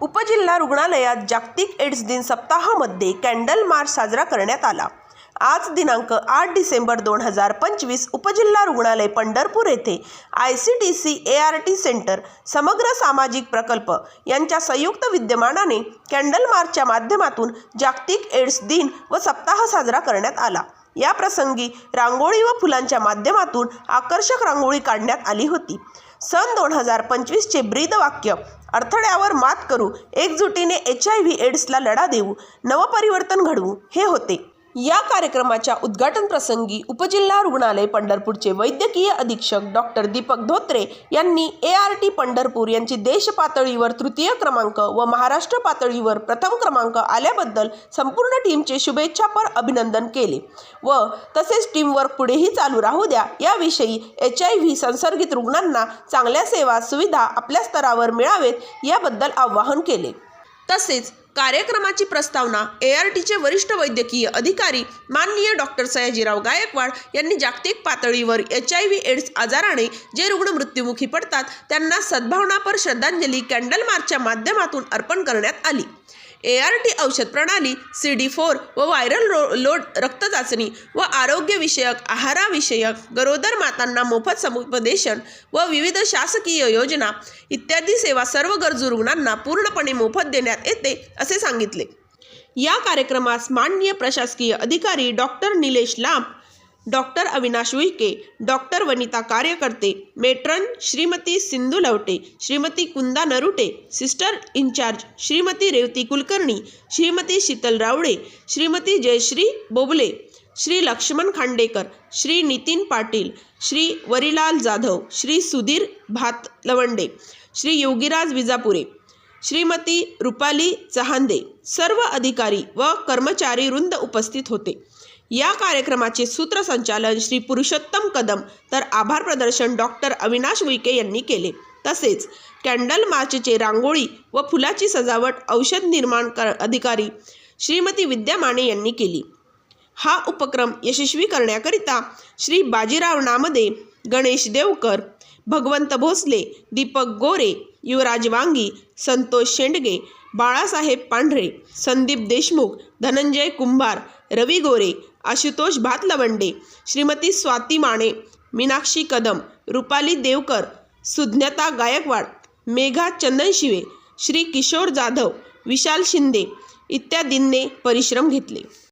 उपजिल्हा रुग्णालयात जागतिक एड्स दिन सप्ताहामध्ये कॅन्डल मार्च साजरा करण्यात आला. आज दिनांक आठ डिसेंबर दोन हजार पंचवीस उपजिल्हा रुग्णालय पंढरपूर येथे I C T C A R T centre समग्र सामाजिक प्रकल्प यांच्या संयुक्त विद्यमानाने कॅन्डल मार्चच्या माध्यमातून जागतिक एड्स दिन व सप्ताह साजरा करण्यात आला. या प्रसंगी रांगोळी व फुलांच्या माध्यमातून आकर्षक रांगोळी काढण्यात आली होती. सन दोन हजार पंचवीसचे ब्रीदवाक्य अडथळ्यावर मात करू एकजुटीने एच आय व्ही एड्सला लढा देऊ नवपरिवर्तन घडवू हे होते. या कार्यक्रमाच्या उद्घाटन प्रसंगी उपजिल्हा रुग्णालय पंढरपूरचे वैद्यकीय अधीक्षक डॉक्टर दीपक धोत्रे यांनी ए आर टी पंढरपूर यांची देश पातळीवर तृतीय क्रमांक व महाराष्ट्र पातळीवर प्रथम क्रमांक आल्याबद्दल संपूर्ण टीमचे शुभेच्छापर अभिनंदन केले. व तसेच टीमवर्क पुढेही चालू राहू द्या. याविषयी एच आय व्ही संसर्गित रुग्णांना चांगल्या सेवा सुविधा आपल्या स्तरावर मिळावेत याबद्दल आवाहन केले. तसेच कार्यक्रमाची प्रस्तावना ए आर टीचे वरिष्ठ वैद्यकीय अधिकारी माननीय डॉक्टर सयाजीराव गायकवाड यांनी जागतिक पातळीवर एच आय व्ही एड्स आजाराने जे रुग्ण मृत्युमुखी पडतात त्यांना सद्भावनापर श्रद्धांजली कॅन्डल मार्चच्या माध्यमातून अर्पण करण्यात आली. ए आर टी औषध प्रणाली सी डी फोर व व्हायरल रो लोड रक्त चाचणी व आरोग्यविषयक आहाराविषयक गरोदर मातांना मोफत समुपदेशन व विविध शासकीय योजना इत्यादी सेवा सर्व गरजू रुग्णांना पूर्णपणे मोफत देण्यात येते असे सांगितले. या कार्यक्रमास माननीय प्रशासकीय अधिकारी doctor Nilesh Lamb doctor Avinash Uike doctor Vanita कार्यकर्ते matron Shrimati Sindhu Lavate Shrimati Kunda Narute sister incharge Shrimati Revati Kulkarni Shrimati Sheetal Rawade Shrimati Jayashree Bobale Shri Laxman Khandekar Shri Nitin Patil Shri Varilal Jadhav Shri Sudhir Bhat Lavande Shri Yogiraj Vijapure Shrimati Rupali Chahande सर्व अधिकारी व कर्मचारी वृंद उपस्थित होते. या कार्यक्रमाचे सूत्रसंचालन श्री पुरुषोत्तम कदम तर आभार प्रदर्शन डॉक्टर अविनाश उईके यांनी केले. तसेच कॅन्डल मार्चचे रांगोळी व फुलाची सजावट औषध निर्माण कर अधिकारी श्रीमती विद्या माने यांनी केली. हा उपक्रम यशस्वी करण्याकरिता श्री बाजीराव नामदे गणेश देवकर भगवंत भोसले दीपक गोरे युवराज वांगी संतोष शेंडगे बाळासाहेब पांढरे संदीप देशमुख धनंजय कुंभार रवी गोरे आशुतोष भातलवंडे श्रीमती स्वाती माने मीनाक्षी कदम रुपाली देवकर सुज्ञता गायकवाड मेघा चंदनशिवे श्री किशोर जाधव विशाल शिंदे इत्यादींनी परिश्रम घेतले.